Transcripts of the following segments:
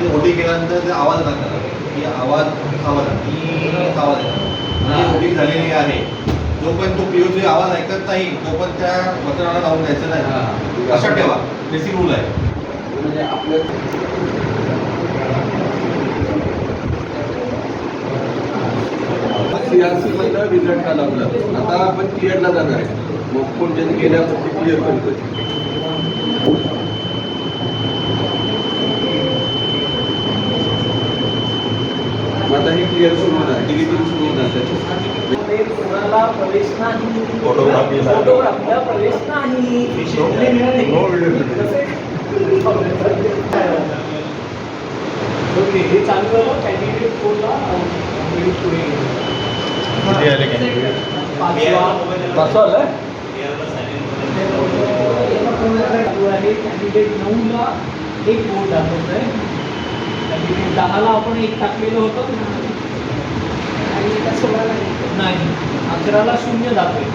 आपली ओटी केल्यानंतर ते आवाज येणार की आवाज आवाज आवाज येणार म्हणजे ओटी झालेली आहे. जोपर्यंत तो पिओची आवाज ऐकत नाही तोपर्यंत त्या मतदानाला लावून द्यायचं नाही. लक्षात ठेवा. बेसिक रूल आहे. म्हणजे आपलं सीआरसी मधलं रिझल्ट आला आपला आता आपण क्लिअरला जाणार आहे. मग कोणत्या गेल्यावर ते क्लिअर करतो मग आता हे क्लिअर सुरू होणार डिलिव्हरी सुरू होणार? ओके हे चालू झालं. कॅन्डिडेट कोणला कॅन्डिडेट नऊला एक वोट दाखवत आहे कॅन्डिडेट दहाला आपण एक टाकलेलं होतं. आणि त्या सोळाला नाही. नाही अकराला शून्य दाखवेल.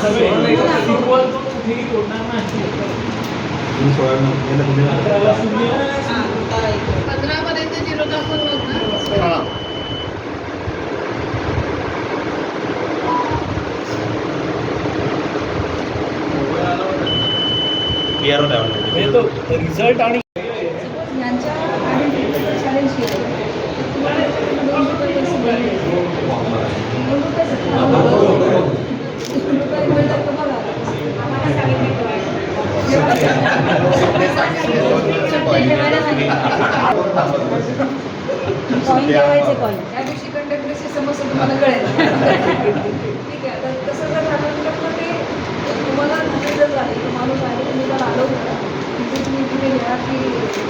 सगळे equal तो कुठेही तोडणार नाही. अकराला शून्य. झिरो ना म्हणजे रिझल्ट आणि त्या दिवशी कंडक्टरची समस्या तुम्हाला कळेल. ठीक आहे तर तसं जर झालं ते तुम्हाला जर तो माणूस आहे तुम्ही त्याला आलो तिथे तुम्ही तिथे घ्या की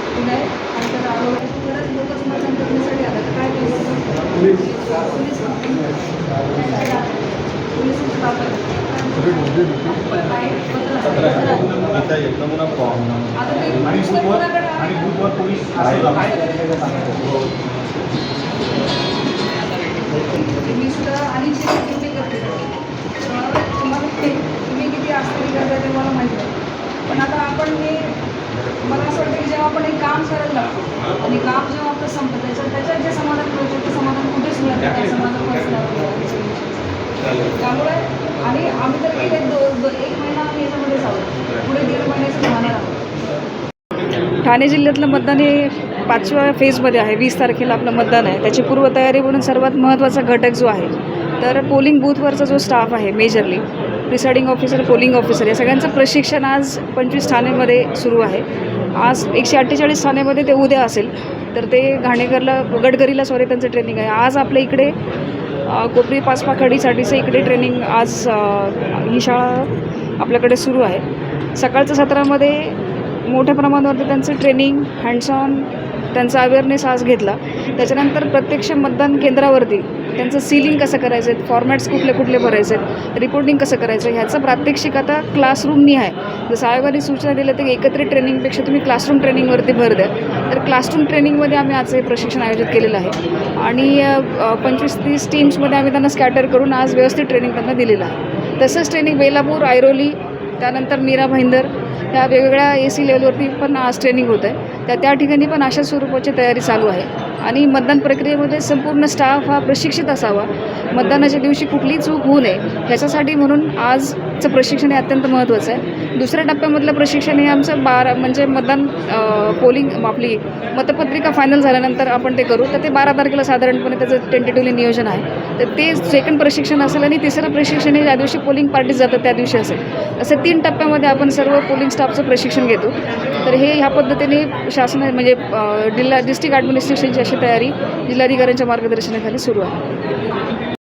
की नाही आणि त्याला आलो बऱ्याच लोक करण्यासाठी आलं. तर काय पोलीस पोलीस स्टाफ आहे काय? मी सुद्धा आणि करते तुम्हाला तुम्ही किती आस्ती करताय ते मला माहीत आहे पण आता आपण हे मला असं वाटतं की जेव्हा आपण एक काम करायला लागतो आणि काम जेव्हा आपलं संपतं त्याच्यात त्याच्यात जे समाधान मिळतं ते समाधान कुठेच मिळत नाही समाधान त्यामुळे आणि आम्ही तर गेले एक महिना आम्ही याच्यामध्येच आहोत पुढे दीड महिन्याचं राहणार आहोत. ठाणे जिल्ह्यातलं मतदान हे पाचव्या फेजमध्ये आहे. वीस तारखेला आपलं मतदान आहे. त्याची पूर्वतयारी म्हणून सर्वात महत्त्वाचा घटक जो आहे तर पोलिंग बूथवरचा जो स्टाफ आहे majorly presiding officer polling officer या सगळ्यांचं प्रशिक्षण आज पंचवीस ठाणेमध्ये सुरू आहे. आज एकशे अठ्ठेचाळीस ठाणेमध्ये ते उद्या असेल तर ते घाणेकरला गडकरीला सॉरी त्यांचं ट्रेनिंग आहे. आज आपल्या इकडे कोपरी पाचपाखडीसाठीचं इकडे ट्रेनिंग आज ही शाळा आपल्याकडे सुरू आहे. सकाळच्या सत्रामध्ये मोठ्या प्रमाणावरती त्यांचं ट्रेनिंग हँड्स ऑन त्यांचा अवेअरनेस आज घेतला. त्याच्यानंतर प्रत्यक्ष मतदान केंद्रावरती त्यांचं सीलिंग कसं करायचं आहे फॉर्मॅट्स कुठले कुठले भरायचे आहेत रिपोर्टिंग कसं करायचं ह्याचं प्रात्यक्षिक आता क्लासरूमनी आहे. जसं आयोगाने सूचना दिल्या ते एकत्रित ट्रेनिंगपेक्षा तुम्ही क्लासरूम ट्रेनिंगवरती भर द्या. तर क्लासरूम ट्रेनिंगमध्ये आम्ही आज हे प्रशिक्षण आयोजित केलेलं आहे. आणि पंचवीस तीस टीम्समध्ये आम्ही त्यांना स्कॅटर करून आज व्यवस्थित ट्रेनिंग त्यांना दिलेलं आहे. तसंच ट्रेनिंग बेलापूर ऐरोली त्यानंतर मीरा भाईंदर ह्या वेगवेगळ्या ए सी लेवलवरती पण आज ट्रेनिंग होत आहे. त्या त्या ठिकाणी पण अशा स्वरूपाची तयारी चालू आहे. आणि मतदान प्रक्रियेमध्ये संपूर्ण स्टाफ हा प्रशिक्षित असावा. मतदानाच्या दिवशी कुठलीही चूक होऊ नये ह्याच्यासाठी म्हणून आजचं प्रशिक्षण हे अत्यंत महत्त्वाचं आहे. दुसऱ्या टप्प्यामधलं प्रशिक्षण हे आमचं बारा म्हणजे मतदान पोलिंग आपली मतपत्रिका फायनल झाल्यानंतर आपण ते करू. तर ते बारा तारखेला साधारणपणे त्याचं टेंटेटिव्हली नियोजन आहे. तर ते सेकंड प्रशिक्षण असेल आणि तिसरं प्रशिक्षण हे ज्या दिवशी पोलिंग पार्टी जातात त्या दिवशी असेल. असं तीन टप्प्यामध्ये आपण सर्व पोलिंग स्टाफचं प्रशिक्षण घेतो. तर हे ह्या पद्धतीने शासन म्हणजे जिल्हा डिस्ट्रिक्ट ॲडमिनिस्ट्रेशनची अशी तयारी जिल्हाधिकाऱ्यांच्या मार्गदर्शनाखाली सुरू आहे.